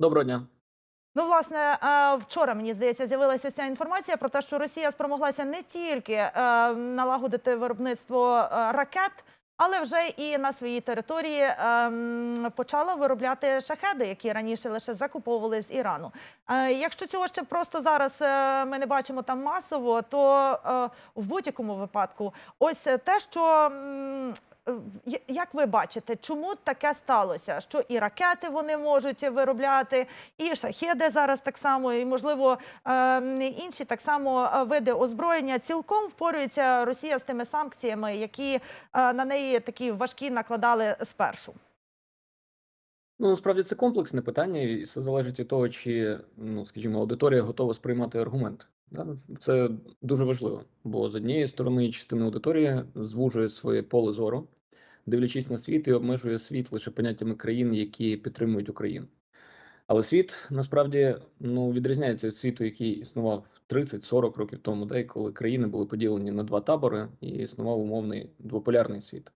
Доброго дня. Ну, власне, е, вчора мені здається, з'явилася ця інформація про те, що Росія спромоглася не тільки е, налагодити виробництво е, ракет, але вже і на своїй території почала виробляти шахеди, які раніше лише закуповували з Ірану. Якщо цього ще просто зараз ми не бачимо там масово, то в будь-якому випадку, ось те, що як ви бачите, чому таке сталося? Що і ракети вони можуть виробляти, і шахеди зараз так само, і можливо ем, інші так само е, види озброєння цілком впорюється Росія з тими санкціями, які е, на неї такі важкі накладали спершу. Ну насправді це комплексне питання, і все залежить від того, чи ну скажімо, аудиторія готова сприймати аргумент. Це дуже важливо, бо з однієї сторони частина аудиторії звужує своє поле зору, дивлячись на світ і обмежує світ лише поняттями країн, які підтримують Україну. Але світ насправді ну відрізняється від світу, який існував 30-40 років тому, і коли країни були поділені на два табори, і існував умовний двополярний світ.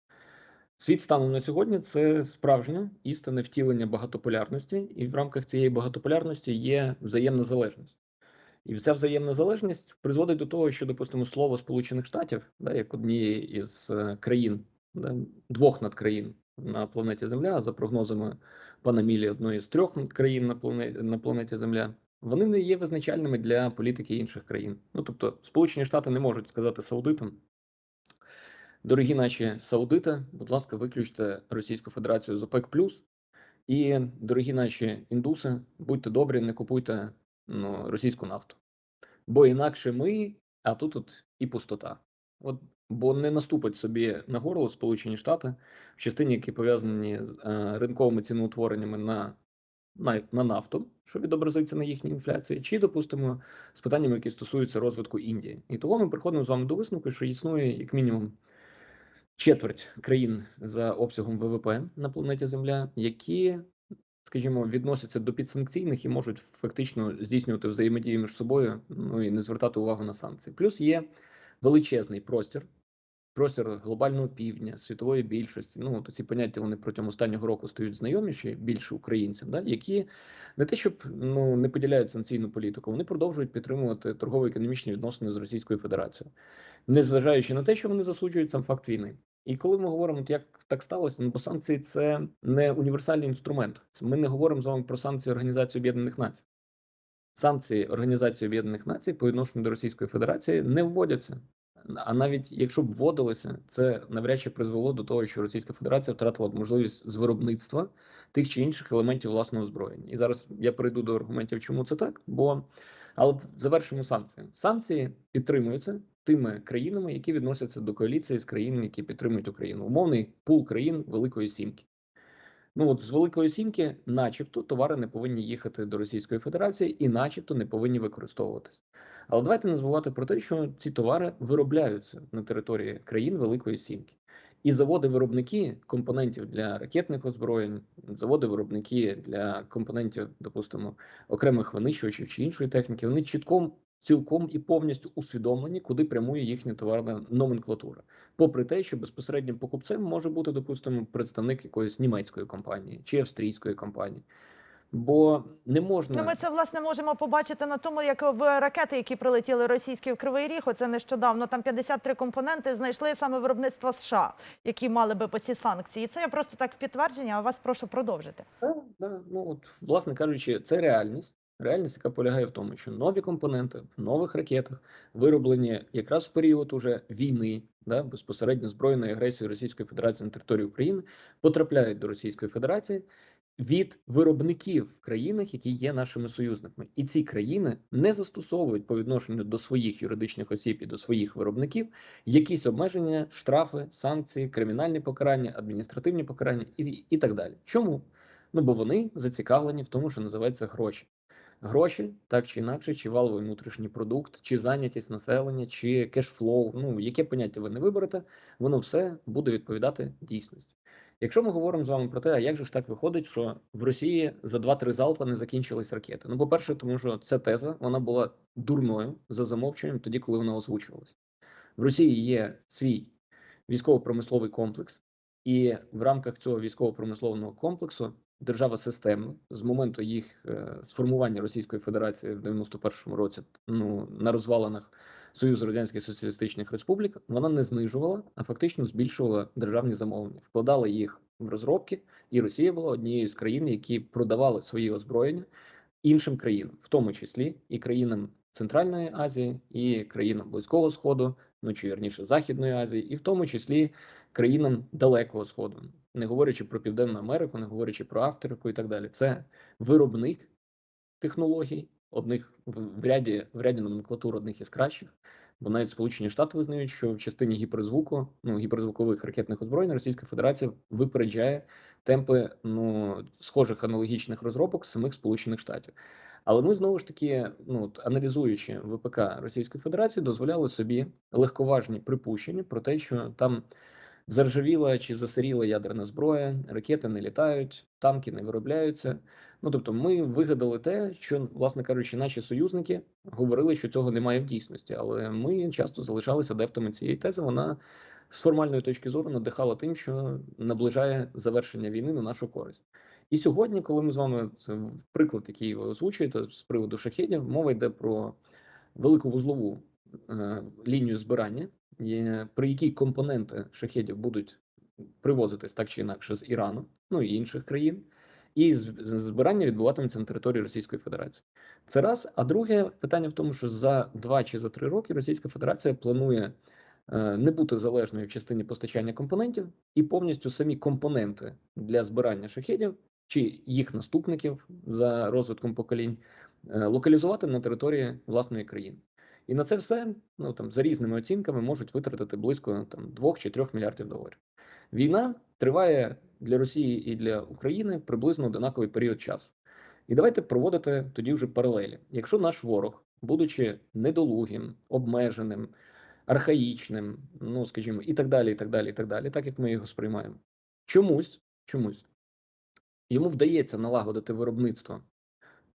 Світ станом на сьогодні це справжнє істинне втілення багатополярності, і в рамках цієї багатополярності є взаємна залежність. І ця взаємна залежність призводить до того, що, допустимо, слово Сполучених Штатів, да, як однієї із е, країн, двох надкраїн на планеті Земля, за прогнозами пана Мілі, одної з трьох країн на планеті, на планеті Земля, вони не є визначальними для політики інших країн. Ну тобто, Сполучені Штати не можуть сказати саудитам. Дорогі наші саудити, будь ласка, виключте Російську Федерацію з ОПЕК+. І дорогі наші індуси, будьте добрі, не купуйте ну, російську нафту. Бо інакше ми, а тут от і пустота. От, бо не наступить собі на горло Сполучені Штати в частині, які пов'язані з е, ринковими ціноутвореннями на, на, на нафту, що відобразиться на їхній інфляції, чи, допустимо, з питаннями, які стосуються розвитку Індії. І того ми приходимо з вами до висновку, що існує як мінімум четверть країн за обсягом ВВП на планеті Земля, які, скажімо, відносяться до підсанкційних і можуть фактично здійснювати взаємодію між собою, ну і не звертати увагу на санкції. Плюс є величезний простір. Простір глобального півдня, світової більшості. Ну, то ці поняття вони протягом останнього року стають знайоміші більше українцям, да, які не те, щоб ну не поділяють санкційну політику, вони продовжують підтримувати торгово-економічні відносини з Російською Федерацією, незважаючи на те, що вони засуджують сам факт війни. І коли ми говоримо, як так сталося, ну бо санкції це не універсальний інструмент. Ми не говоримо з вами про санкції Організації Об'єднаних Націй. Санкції Організації Об'єднаних Націй по відношенню до Російської Федерації не вводяться. А навіть якщо б вводилося, це навряд чи призвело до того, що Російська Федерація втратила б можливість з виробництва тих чи інших елементів власного озброєння. І зараз я перейду до аргументів, чому це так. Бо але завершимо санкції. Санкції підтримуються тими країнами, які відносяться до коаліції з країн, які підтримують Україну. Умовний пул країн Великої Сімки. Ну от з Великої Сімки, начебто, товари не повинні їхати до Російської Федерації і, начебто, не повинні використовуватись. Але давайте не забувати про те, що ці товари виробляються на території країн Великої Сімки. І заводи-виробники компонентів для ракетних озброєнь, заводи-виробники для компонентів, допустимо, окремих винищувачів чи іншої техніки, вони чітко, цілком і повністю усвідомлені, куди прямує їхня товарна номенклатура. Попри те, що безпосереднім покупцем може бути, допустимо, представник якоїсь німецької компанії чи австрійської компанії. Бо не можна Ну, ми це власне можемо побачити на тому, як в ракети, які прилетіли російські в Кривий Ріг, оце нещодавно. Там 53 компоненти знайшли саме виробництва США, які мали би по ці санкції. Це я просто так в підтвердження. А вас прошу продовжити. Да, да. Ну от, власне кажучи, це реальність. Реальність, яка полягає в тому, що нові компоненти в нових ракетах вироблені якраз в період уже війни, да, безпосередньо збройної агресії Російської Федерації на території України, потрапляють до Російської Федерації від виробників в країнах, які є нашими союзниками, і ці країни не застосовують по відношенню до своїх юридичних осіб і до своїх виробників якісь обмеження, штрафи, санкції, кримінальні покарання, адміністративні покарання і, і так далі. Чому? Ну бо вони зацікавлені в тому, що називається гроші. Гроші, так чи інакше, чи валовий внутрішній продукт, чи зайнятість населення, чи кешфлоу, ну яке поняття ви не виберете, воно все буде відповідати дійсності. Якщо ми говоримо з вами про те, а як же ж так виходить, що в Росії за 2-3 залпа не закінчились ракети? Ну, по-перше, тому що ця теза вона була дурною за замовчуванням тоді, коли вона озвучувалась. В Росії є свій військово-промисловий комплекс, і в рамках цього військово-промислового комплексу держава системно з моменту їх е, сформування Російської Федерації в 91-му році, ну на розвалинах Союзу Радянських Соціалістичних Республік, вона не знижувала, а фактично збільшувала державні замовлення, вкладала їх в розробки, і Росія була однією з країн, які продавали свої озброєння іншим країнам, в тому числі і країнам Центральної Азії, і країнам Близького Сходу, ну чи вірніше Західної Азії, і в тому числі країнам Далекого Сходу, не говорячи про Південну Америку, не говорячи про Африку і так далі. Це виробник технологій, одних в ряді в ряді номенклатур одних із кращих. Бо навіть Сполучені Штати визнають, що в частині гіперзвуку, ну гіперзвукових ракетних озброєнь Російська Федерація випереджає темпи ну схожих аналогічних розробок самих Сполучених Штатів. Але ми знову ж таки, ну аналізуючи ВПК Російської Федерації, дозволяли собі легковажні припущення про те, що там заржавіла чи засиріла ядерна зброя, ракети не літають, танки не виробляються. Ну тобто, ми вигадали те, що, власне кажучи, наші союзники говорили, що цього немає в дійсності, але ми часто залишалися адептами цієї тези. Вона з формальної точки зору надихала тим, що наближає завершення війни на нашу користь. І сьогодні, коли ми з вами це приклад, який ви озвучуєте з приводу шахедів, мова йде про велику вузлову е, лінію збирання, при якій компоненти шахедів будуть привозитись так чи інакше з Ірану, ну і інших країн, і збирання відбуватиметься на території Російської Федерації. Це раз. А друге питання в тому, що за два чи за три роки Російська Федерація планує е, не бути залежною в частині постачання компонентів, і повністю самі компоненти для збирання шахедів чи їх наступників за розвитком поколінь е, локалізувати на території власної країни. І на це все, ну там за різними оцінками, можуть витратити близько там 2 чи 3 мільярдів доларів. Війна триває для Росії і для України приблизно одинаковий період часу. І давайте проводити тоді вже паралелі. Якщо наш ворог, будучи недолугим, обмеженим, архаїчним, ну скажімо, і так далі, і так далі, і так далі, так як ми його сприймаємо, чомусь, чомусь йому вдається налагодити виробництво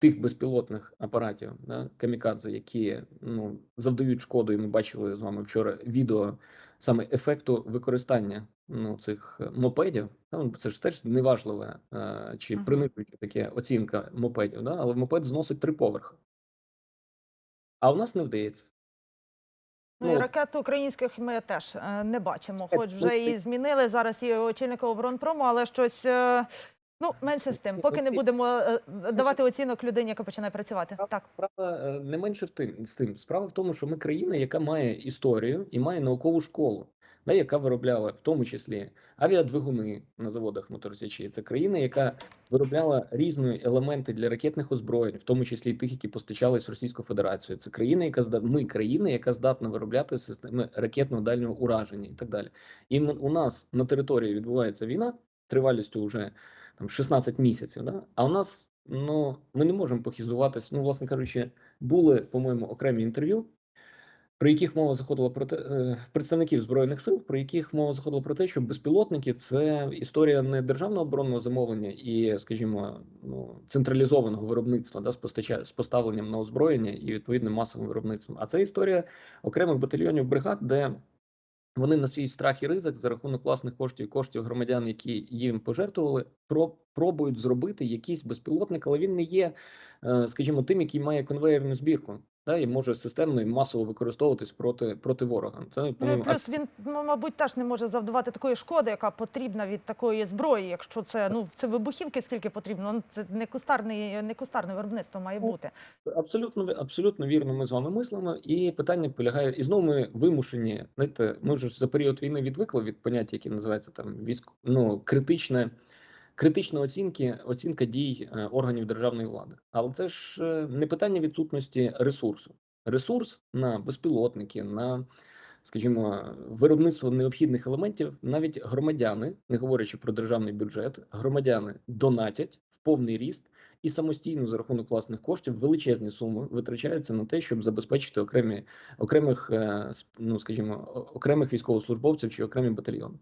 тих безпілотних апаратів, да, камікадзе, які ну, завдають шкоду, і ми бачили з вами вчора відео саме ефекту використання ну, цих е, мопедів. Ну, це ж теж неважливе е, чи принижуюча таке оцінка мопедів, да, але мопед зносить три поверхи. А у нас не вдається. Ну і Ну, ракет українських ми теж е, не бачимо, хоч вже і змінили зараз і очільника оборонпрому, але щось. Е, Ну, менше з тим, поки не будемо е, давати оцінок людині, яка починає працювати. Справа- Так. Справа е, не менше в тим з тим. Справа в тому, що ми країна, яка має історію і має наукову школу, да, яка виробляла в тому числі авіадвигуни на заводах моторосячі. Це країна, яка виробляла різні елементи для ракетних озброєнь, в тому числі тих, які постачались в Російську Федерацію. Це країна, яка зда... ми країна, яка здатна виробляти системи ракетного дальнього ураження і так далі. І у нас на території відбувається війна тривалістю вже там 16 місяців. Да? А у нас ну ми не можемо похизуватись. Ну, власне кажучи, були, по-моєму, окремі інтерв'ю, при яких мова заходила про те, е, представників збройних сил, при яких мова заходила про те, що безпілотники це історія не державного оборонного замовлення і, скажімо, ну централізованого виробництва, да, з поставленням на озброєння і відповідним масовим виробництвом. А це історія окремих батальйонів бригад, де вони на свій страх і ризик за рахунок власних коштів і коштів громадян, які їм пожертвували, про пробують зробити якийсь безпілотник, але він не є, е, скажімо, тим, який має конвейерну збірку, та і може системно і масово використовуватись проти проти ворога. Це Ну плюс він, ну, мабуть, теж не може завдавати такої шкоди, яка потрібна від такої зброї, якщо це ну це вибухівки, скільки потрібно. Ну це не кустарний, не кустарне виробництво має Ну, бути. Абсолютно абсолютно вірно. Ми з вами мислимо, і питання полягає, і знову ми вимушені. Знаєте, ми вже за період війни відвикли від поняття, яке називається там військ, ну критичне. Критична оцінки, оцінка дій е, органів державної влади, але це ж е, не питання відсутності ресурсу. Ресурс на безпілотники, на, скажімо, виробництво необхідних елементів, навіть громадяни, не говорячи про державний бюджет, громадяни донатять в повний ріст і самостійно за рахунок власних коштів величезні суми витрачаються на те, щоб забезпечити окремі окремих, е, ну скажімо, окремих військовослужбовців чи окремі батальйони.